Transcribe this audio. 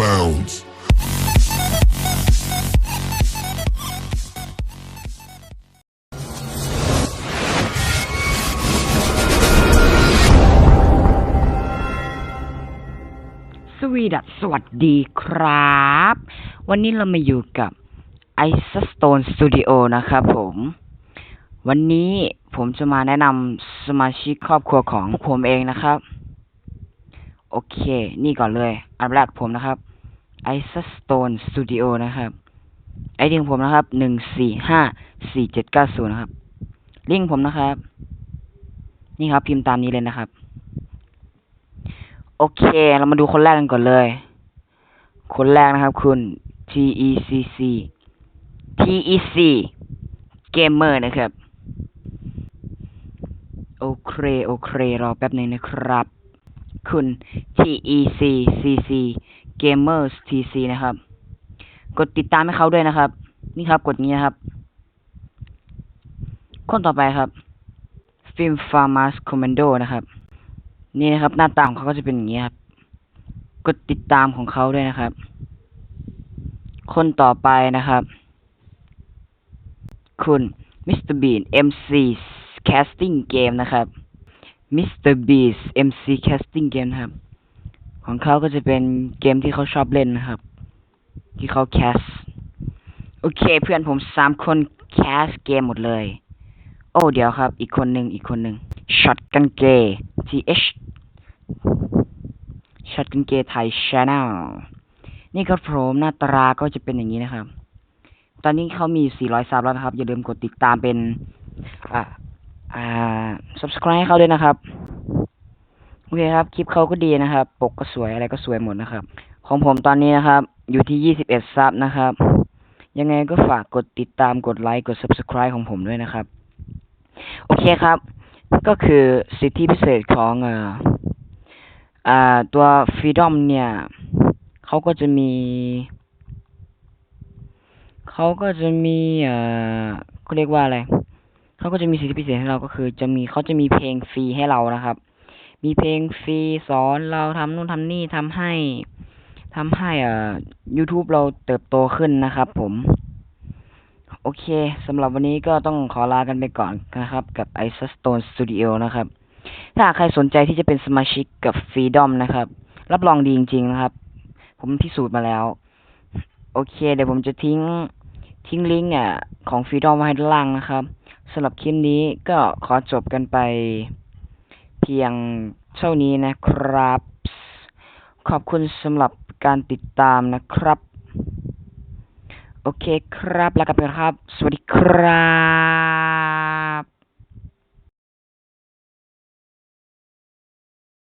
bounds. สวีดัสสวัสดีครับ วันนี้เรามาอยู่กับ i s o Stone Studio นะครับผม วันนี้ผมจะมาแนะนำสมาชิกครอบครัวของผมเองนะครับ โอเค นี่ก่อนเลย อันแรกผมนะครับ i s o Stone Studio นะครับไอดีของผมนะครับหนึ่งสี่ห้าสี่เจ็ดเก้าศูนย์นะครับ ลิงก์ผมนะครับ นี่ครับ พิมพ์ตามนี้เลยนะครับ โอเค เรามาดูคนแรกกันก่อนเลย คนแรกนะครับ คุณ T E C C T E C Gamer นะครับ โอเค โอเค รอแป๊บหนึ่งนะครับ คุณ T E C C C Gamers T C นะครับ กดติดตามให้เขาด้วยนะครับ นี่ครับ กดนี้นะครับ คนต่อไปครับฟิล์มฟาร์มาสคอมมานโดนะครับ นี่นะครับ หน้าตาของเขาก็จะเป็นอย่างนี้ครับ กดติดตามของเขาด้วยนะครับ คนต่อไปนะครับ คุณมิสเตอร์บีน MC Casting Game นะครับมิสเตอร์บีส MC Casting Game นะครับ ของเขาก็จะเป็นเกมที่เขาชอบเล่นนะครับ ที่เขาแคส โอเค เพื่อนผมสามคนแคสเกมหมดเลย โอ้เดี๋ยวครับ อีกคนหนึ่งอีกคนหนึ่งช็อตกันเกย์ TH ช็อตกันเกย์ไทยชาแนลนี่ครับผมหน้าตราก็จะเป็นอย่างนี้นะครับ ตอนนี้เขามี 400 ซับแล้วนะครับ อย่าลืมกดติดตามเป็น อ่า อ่า subscribe ให้เขาด้วยนะครับ โอเคครับ คลิปเขาก็ดีนะครับ ปกก็สวยอะไรก็สวยหมดนะครับ ของผมตอนนี้นะครับ อยู่ที่21ซับนะครับ ยังไงก็ฝากกดติดตามกดไลค์กด subscribe ของผมด้วยนะครับ โอเคครับ ก็คือสิทธิพิเศษของเอ่ออ่าตัว Freedom เนี่ยเขาก็จะมีเขาก็จะมีเอ่อเขาเรียกว่าอะไรเขาก็จะมีสิทธิพิเศษให้เราก็คือ จะมีเขาจะมีเพลงฟรีให้เรานะครับ มีเพลงฟรีสอนเราทำนู่นทำนี่ทำให้ทำให้อ่อ YouTube เราเติบโตขึ้นนะครับผม โอเคสำหรับวันนี้ก็ต้องขอลากันไปก่อนนะครับ กับ i s o Stone Studio นะครับ ถ้าใครสนใจที่จะเป็นสมาชิกกับ Freedom นะครับ รับรองดีจริงๆนะครับ ผมพิสูจน์มาแล้ว โอเค เดี๋ยวผมจะทิ้งทิ้งลิงก์อะของ Freedom ไว้ให้ด้านล่างนะครับสำหรับคลิปนี้ก็ขอจบกันไป เพียงเท่านี้นะครับ ขอบคุณสำหรับการติดตามนะครับ โอเคครับ แล้วกันไปครับ สวัสดีครับ